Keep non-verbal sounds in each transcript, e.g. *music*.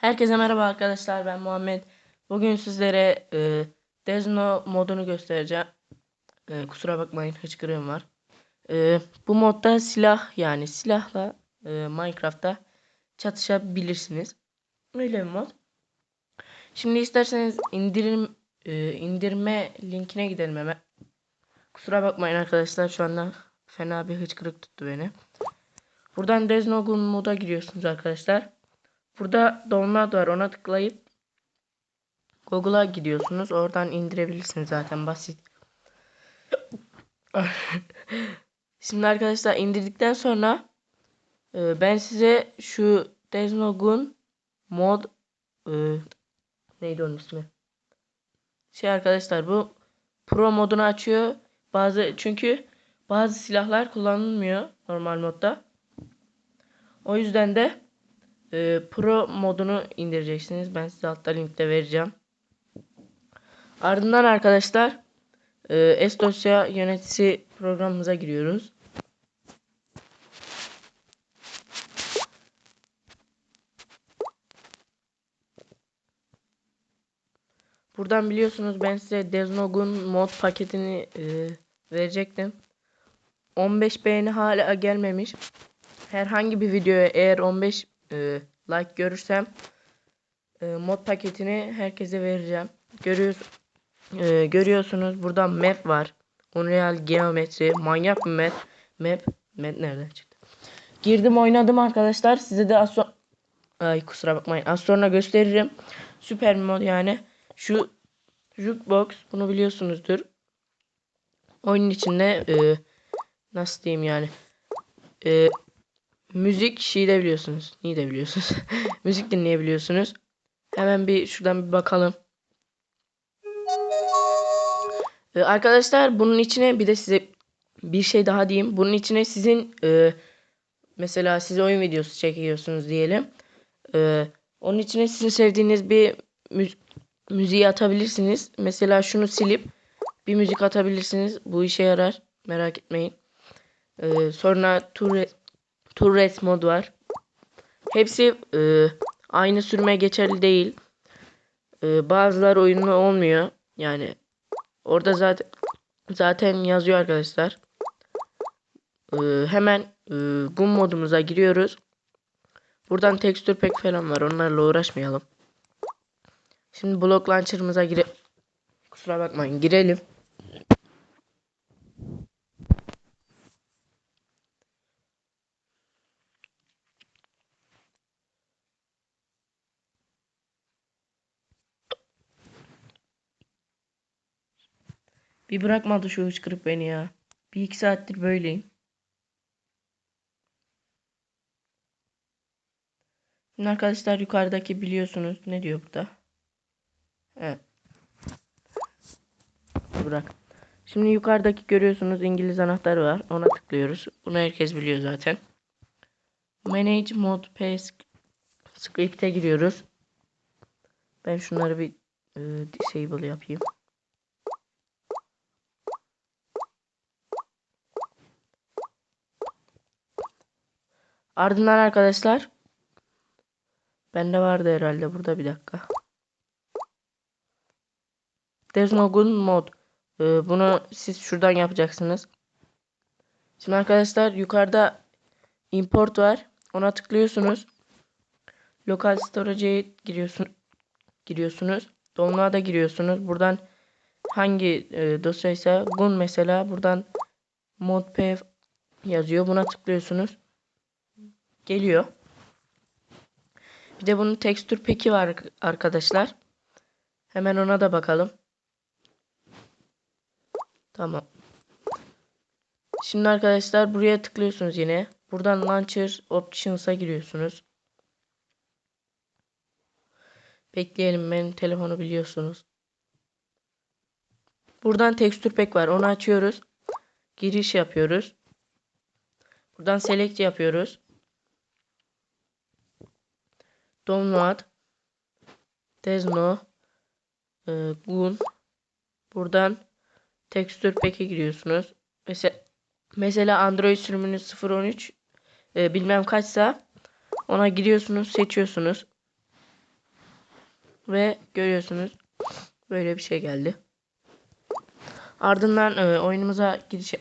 Herkese merhaba arkadaşlar ben Muhammed. Bugün sizlere e, Dezno modunu göstereceğim. E, kusura bakmayın hıçkırığım var. E, bu modda silah yani silahla e, Minecraft'ta çatışabilirsiniz. Öyle bir mod. Şimdi isterseniz indirim e, indirme linkine gidelim hemen. Kusura bakmayın arkadaşlar şu anda fena bir hıçkırık tuttu beni. Buradan Deznogun moda giriyorsunuz arkadaşlar. Burada download var ona tıklayıp Google'a gidiyorsunuz. Oradan indirebilirsiniz zaten basit. *laughs* Şimdi arkadaşlar indirdikten sonra e, ben size şu Deznogun mod e, neydi onun ismi? Şey arkadaşlar bu pro modunu açıyor. Bazı çünkü bazı silahlar kullanılmıyor normal modda. O yüzden de e, Pro modunu indireceksiniz. Ben size altta linkte vereceğim. Ardından arkadaşlar e, S dosya yöneticisi programımıza giriyoruz. Buradan biliyorsunuz ben size Deznog'un mod paketini e, verecektim. 15 beğeni hala gelmemiş. Herhangi bir videoya eğer 15 e, like görürsem e, mod paketini herkese vereceğim. Görüyoruz, e, görüyorsunuz burada map var. Unreal geometri manyak bir map. Map map nereden çıktı? Girdim oynadım arkadaşlar. Size de az sonra Ay kusura bakmayın. Az sonra gösteririm. Süper mod yani. Şu jukebox bunu biliyorsunuzdur. Oyunun içinde e, nasıl diyeyim yani. E, Müzik şeyi de biliyorsunuz. Niye de biliyorsunuz. *laughs* Müzik dinleyebiliyorsunuz. Hemen bir şuradan bir bakalım. Ee, arkadaşlar bunun içine bir de size bir şey daha diyeyim. Bunun içine sizin e, mesela siz oyun videosu çekiyorsunuz diyelim. E, onun içine sizin sevdiğiniz bir mü müziği atabilirsiniz. Mesela şunu silip bir müzik atabilirsiniz. Bu işe yarar. Merak etmeyin. E, sonra tur Turret mod var. Hepsi e, aynı sürme geçerli değil. E, bazıları oyunlu olmuyor. Yani orada zaten zaten yazıyor arkadaşlar. E, hemen e, GUM modumuza giriyoruz. Buradan tekstür pek falan var. Onlarla uğraşmayalım. Şimdi blok launcher'ımıza gire Kusura bakmayın girelim. Bir bırakmadı şu hıçkırık beni ya. Bir iki saattir böyleyim. Şimdi arkadaşlar yukarıdaki biliyorsunuz. Ne diyor burada? Evet. Bırak. Şimdi yukarıdaki görüyorsunuz İngiliz anahtarı var. Ona tıklıyoruz. Bunu herkes biliyor zaten. Manage Mod P Script'e giriyoruz. Ben şunları bir e, disable yapayım. Ardından arkadaşlar bende vardı herhalde burada bir dakika. There's no good mod. Ee, bunu siz şuradan yapacaksınız. Şimdi arkadaşlar yukarıda import var. Ona tıklıyorsunuz. Local storage'e giriyorsun giriyorsunuz. Download'a giriyorsunuz. Buradan hangi e, dosyaysa gun mesela buradan modp yazıyor. Buna tıklıyorsunuz geliyor. Bir de bunun tekstür peki var arkadaşlar. Hemen ona da bakalım. Tamam. Şimdi arkadaşlar buraya tıklıyorsunuz yine. Buradan Launcher Options'a giriyorsunuz. Bekleyelim ben telefonu biliyorsunuz. Buradan tekstür pek var. Onu açıyoruz. Giriş yapıyoruz. Buradan select yapıyoruz. Download Desno e, Gun buradan tekstür peki giriyorsunuz. Mesela mesela Android sürümünüz 0.13 e, bilmem kaçsa ona giriyorsunuz, seçiyorsunuz. Ve görüyorsunuz böyle bir şey geldi. Ardından e, oyunumuza giriş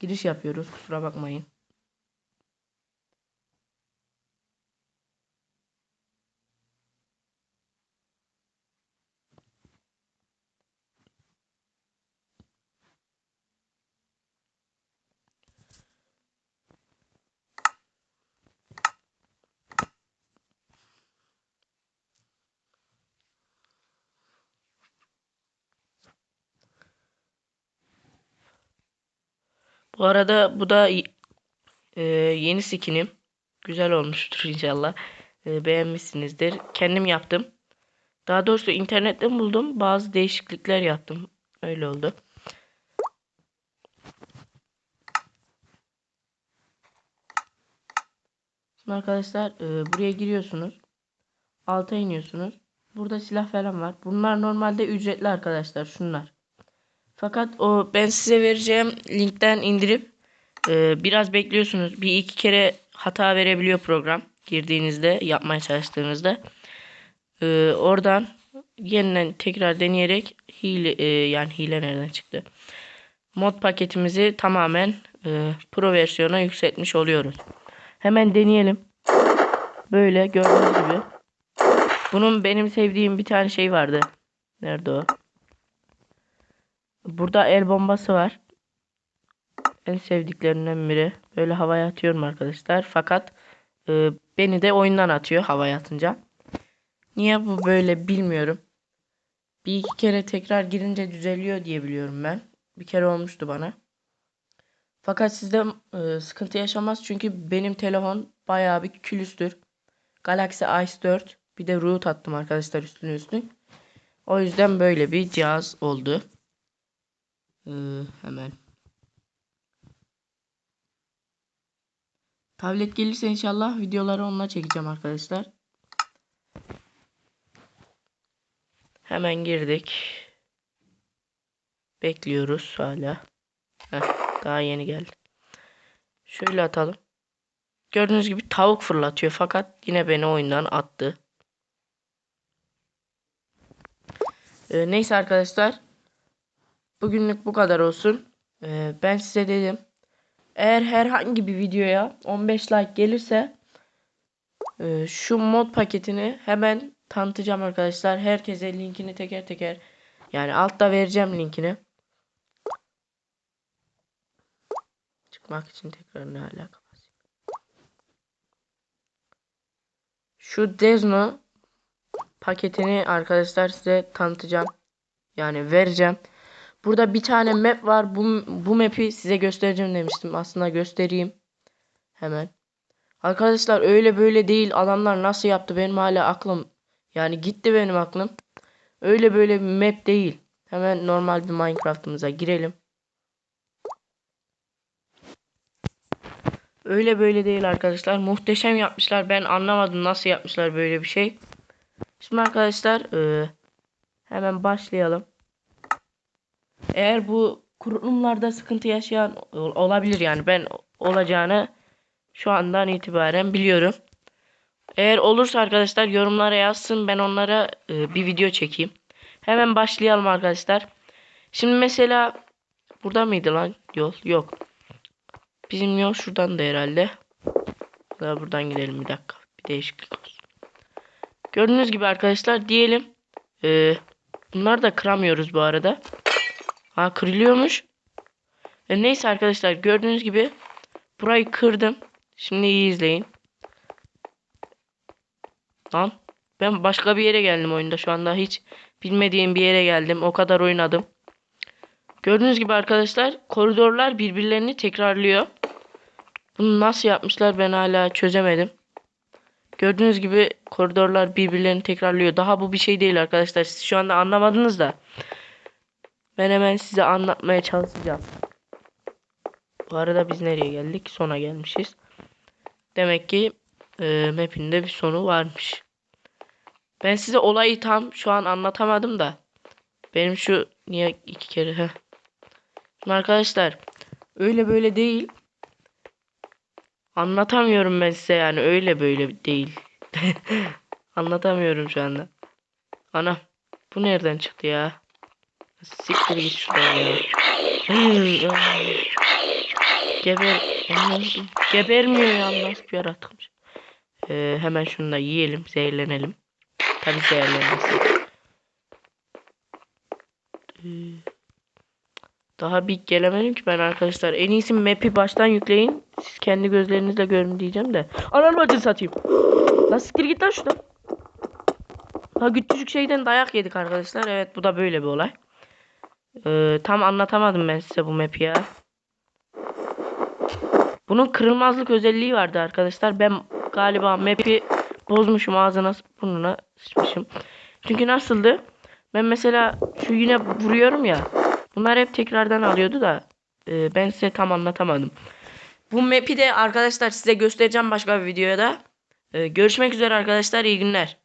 giriş yapıyoruz. Kusura bakmayın. Bu arada bu da e, yeni skinim. Güzel olmuştur inşallah. E, beğenmişsinizdir. Kendim yaptım. Daha doğrusu internetten buldum. Bazı değişiklikler yaptım. Öyle oldu. Şimdi arkadaşlar e, buraya giriyorsunuz. Alta iniyorsunuz. Burada silah falan var. Bunlar normalde ücretli arkadaşlar. Şunlar. Fakat o ben size vereceğim linkten indirip e, biraz bekliyorsunuz. Bir iki kere hata verebiliyor program girdiğinizde yapmaya çalıştığınızda. E, oradan yeniden tekrar deneyerek hile e, yani hile nereden çıktı? Mod paketimizi tamamen e, pro versiyona yükseltmiş oluyoruz. Hemen deneyelim. Böyle gördüğünüz gibi. Bunun benim sevdiğim bir tane şey vardı. Nerede o? Burada el bombası var. En sevdiklerimden biri. Böyle havaya atıyorum arkadaşlar. Fakat e, beni de oyundan atıyor havaya atınca. Niye bu böyle bilmiyorum. Bir iki kere tekrar girince düzeliyor diye biliyorum ben. Bir kere olmuştu bana. Fakat sizde e, sıkıntı yaşamaz çünkü benim telefon bayağı bir külüstür. Galaxy S4 bir de root attım arkadaşlar üstüne üstüne. O yüzden böyle bir cihaz oldu. Ee, hemen. Tablet gelirse inşallah videoları onunla çekeceğim arkadaşlar. Hemen girdik. Bekliyoruz hala. Heh, daha yeni geldi. Şöyle atalım. Gördüğünüz gibi tavuk fırlatıyor fakat yine beni oyundan attı. Ee, neyse arkadaşlar. Bugünlük bu kadar olsun. Ee, ben size dedim. Eğer herhangi bir videoya 15 like gelirse e, şu mod paketini hemen tanıtacağım arkadaşlar. Herkese linkini teker teker yani altta vereceğim linkini. Çıkmak için tekrar ne alaka? Şu Desno paketini arkadaşlar size tanıtacağım. Yani vereceğim. Burada bir tane map var. Bu, bu map'i size göstereceğim demiştim. Aslında göstereyim. Hemen. Arkadaşlar öyle böyle değil. Adamlar nasıl yaptı benim hala aklım. Yani gitti benim aklım. Öyle böyle bir map değil. Hemen normal bir Minecraft'ımıza girelim. Öyle böyle değil arkadaşlar. Muhteşem yapmışlar. Ben anlamadım nasıl yapmışlar böyle bir şey. Şimdi arkadaşlar hemen başlayalım. Eğer bu kurulumlarda sıkıntı yaşayan olabilir yani ben olacağını şu andan itibaren biliyorum. Eğer olursa arkadaşlar yorumlara yazsın ben onlara e, bir video çekeyim. Hemen başlayalım arkadaşlar. Şimdi mesela burada mıydı lan yol? Yok. Bizim yol şuradan da herhalde. Daha buradan gidelim bir dakika. Bir değişiklik olsun. Gördüğünüz gibi arkadaşlar diyelim. E, bunlar da kıramıyoruz bu arada. Ha kırılıyormuş. E, neyse arkadaşlar gördüğünüz gibi burayı kırdım. Şimdi iyi izleyin. Lan ben başka bir yere geldim oyunda şu anda hiç bilmediğim bir yere geldim. O kadar oynadım. Gördüğünüz gibi arkadaşlar koridorlar birbirlerini tekrarlıyor. Bunu nasıl yapmışlar ben hala çözemedim. Gördüğünüz gibi koridorlar birbirlerini tekrarlıyor. Daha bu bir şey değil arkadaşlar. Siz şu anda anlamadınız da. Ben hemen size anlatmaya çalışacağım. Bu arada biz nereye geldik? Sona gelmişiz. Demek ki e, map'in de bir sonu varmış. Ben size olayı tam şu an anlatamadım da. Benim şu niye iki kere heh. Arkadaşlar öyle böyle değil. Anlatamıyorum ben size yani öyle böyle değil. *laughs* Anlatamıyorum şu anda. Ana. Bu nereden çıktı ya? Siktir git şuradan ya. Geber. Gebermiyor ya nasıl bir yaratılmış. Ee, hemen şunu da yiyelim. Zehirlenelim. Tabii zehirlenmesin. Ee, daha bir gelemedim ki ben arkadaşlar. En iyisi map'i baştan yükleyin. Siz kendi gözlerinizle görün diyeceğim de. Ananı bacını satayım. Lan siktir git lan şuradan. Ha küçücük şeyden dayak yedik arkadaşlar. Evet bu da böyle bir olay. Ee, tam anlatamadım ben size bu map'i ya. Bunun kırılmazlık özelliği vardı arkadaşlar. Ben galiba map'i bozmuşum ağzına burnuna sıçmışım. Çünkü nasıldı? Ben mesela şu yine vuruyorum ya. Bunlar hep tekrardan alıyordu da e, ben size tam anlatamadım. Bu map'i de arkadaşlar size göstereceğim başka bir videoda. E, görüşmek üzere arkadaşlar iyi günler.